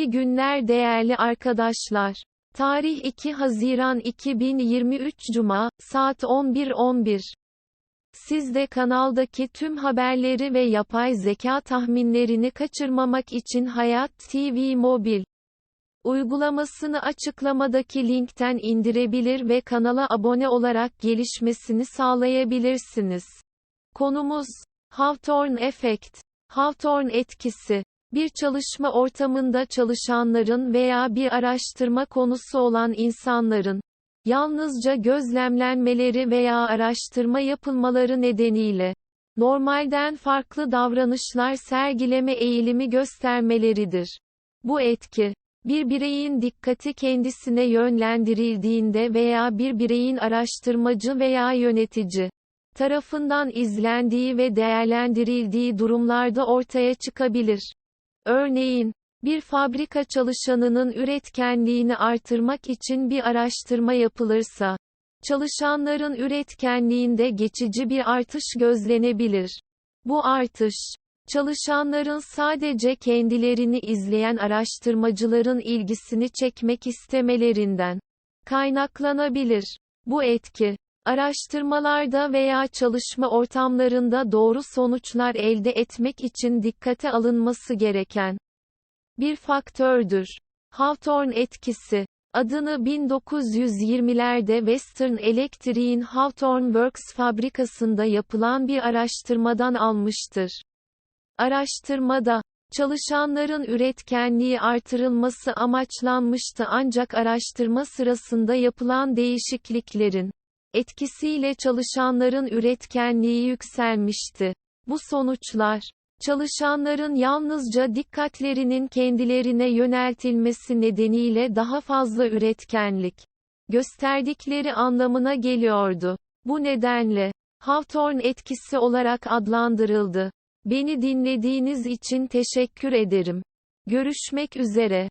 İyi günler değerli arkadaşlar. Tarih 2 Haziran 2023 Cuma, saat 11.11. Siz de kanaldaki tüm haberleri ve yapay zeka tahminlerini kaçırmamak için Hayat TV Mobil uygulamasını açıklamadaki linkten indirebilir ve kanala abone olarak gelişmesini sağlayabilirsiniz. Konumuz Hawthorne Effect, Hawthorne etkisi bir çalışma ortamında çalışanların veya bir araştırma konusu olan insanların, yalnızca gözlemlenmeleri veya araştırma yapılmaları nedeniyle, normalden farklı davranışlar sergileme eğilimi göstermeleridir. Bu etki, bir bireyin dikkati kendisine yönlendirildiğinde veya bir bireyin araştırmacı veya yönetici tarafından izlendiği ve değerlendirildiği durumlarda ortaya çıkabilir. Örneğin, bir fabrika çalışanının üretkenliğini artırmak için bir araştırma yapılırsa, çalışanların üretkenliğinde geçici bir artış gözlenebilir. Bu artış, çalışanların sadece kendilerini izleyen araştırmacıların ilgisini çekmek istemelerinden kaynaklanabilir. Bu etki, Araştırmalarda veya çalışma ortamlarında doğru sonuçlar elde etmek için dikkate alınması gereken bir faktördür. Hawthorne etkisi adını 1920'lerde Western Electric'in Hawthorne Works fabrikasında yapılan bir araştırmadan almıştır. Araştırmada Çalışanların üretkenliği artırılması amaçlanmıştı ancak araştırma sırasında yapılan değişikliklerin etkisiyle çalışanların üretkenliği yükselmişti. Bu sonuçlar, çalışanların yalnızca dikkatlerinin kendilerine yöneltilmesi nedeniyle daha fazla üretkenlik gösterdikleri anlamına geliyordu. Bu nedenle, Hawthorne etkisi olarak adlandırıldı. Beni dinlediğiniz için teşekkür ederim. Görüşmek üzere.